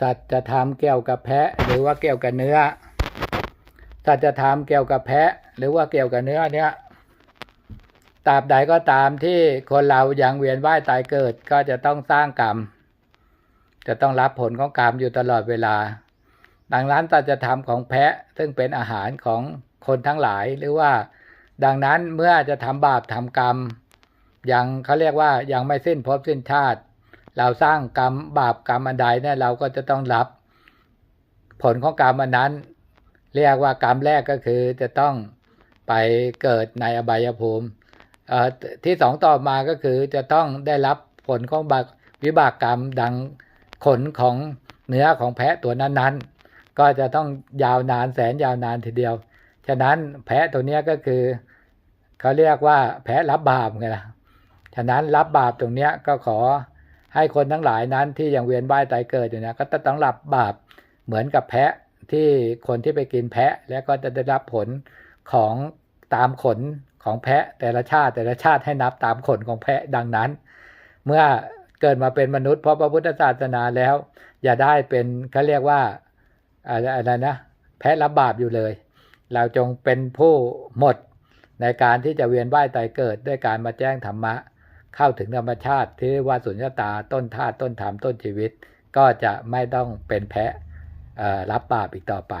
สัจธรรมเกี่ยวกับแพะ หรือว่าเกี่ยวกับเนื้อ สัจธรรมเกี่ยวกับแพะ หรือว่าเกี่ยวกับเนื้อเนี่ยตราบใดก็ตามที่คนเรายังเวียนว่ายตายเกิดก็จะต้องสร้างกรรม จะต้องรับผลของกรรมอยู่ตลอดเวลา ดังนั้นสัจธรรมของแพะซึ่งเป็นอาหารของคนทั้งหลายหรือว่า ดังนั้นเมื่อจะทำบาปทำกรรม ยังเขาเรียกว่ายังไม่สิ้นภพสิ้นชาติ เราสร้างกรรมบาปกรรมอันใดเนี่ยเราก็จะต้องรับ ผลของกรรมอันนั้น เรียกว่ากรรมแรกก็คือจะต้องไปเกิดในอบายภูมิที่สองต่อมาก็คือจะต้องได้รับผลของบาวิบากกรรมดังขนของเนื้อของแพะตัวนั้นๆ ก็จะต้องยาวนานแสนยาวนานทีเดียว ฉะนั้นแพะตัวนี้ก็คือเขาเรียกว่าแพะรับบาปไงล่ะ ฉะนั้นรับบาปตรงเนี้ยก็ขอ ให้คนทั้งหลายนั้นที่ยังเวียนว่ายตายเกิดอยู่นี่ยก็จะต้องรับบาปเหมือนกับแพะที่คนที่ไปกินแพะ แล้วก็จะได้รับผลของตามขนของแพะแต่ละชาติแต่ละชาติให้นับตามขนของแพะดังนั้น เมื่อเกิดมาเป็นมนุษย์เพราะพระพุทธศาสนาแล้ว อย่าได้เป็นเขาเรียกว่าอะไรอะไรนะแพะรับบาปอยู่เลย เราจงเป็นผู้หมดในการที่จะเวียนว่ายตายเกิดด้วยการมาแจ้งธรรมะ เข้าถึงธรรมชาติที่เรียกว่าสุญญตาต้นธาตุต้นธรรมต้นชีวิต ก็จะไม่ต้องเป็นแพะรับบาปอีกต่อไป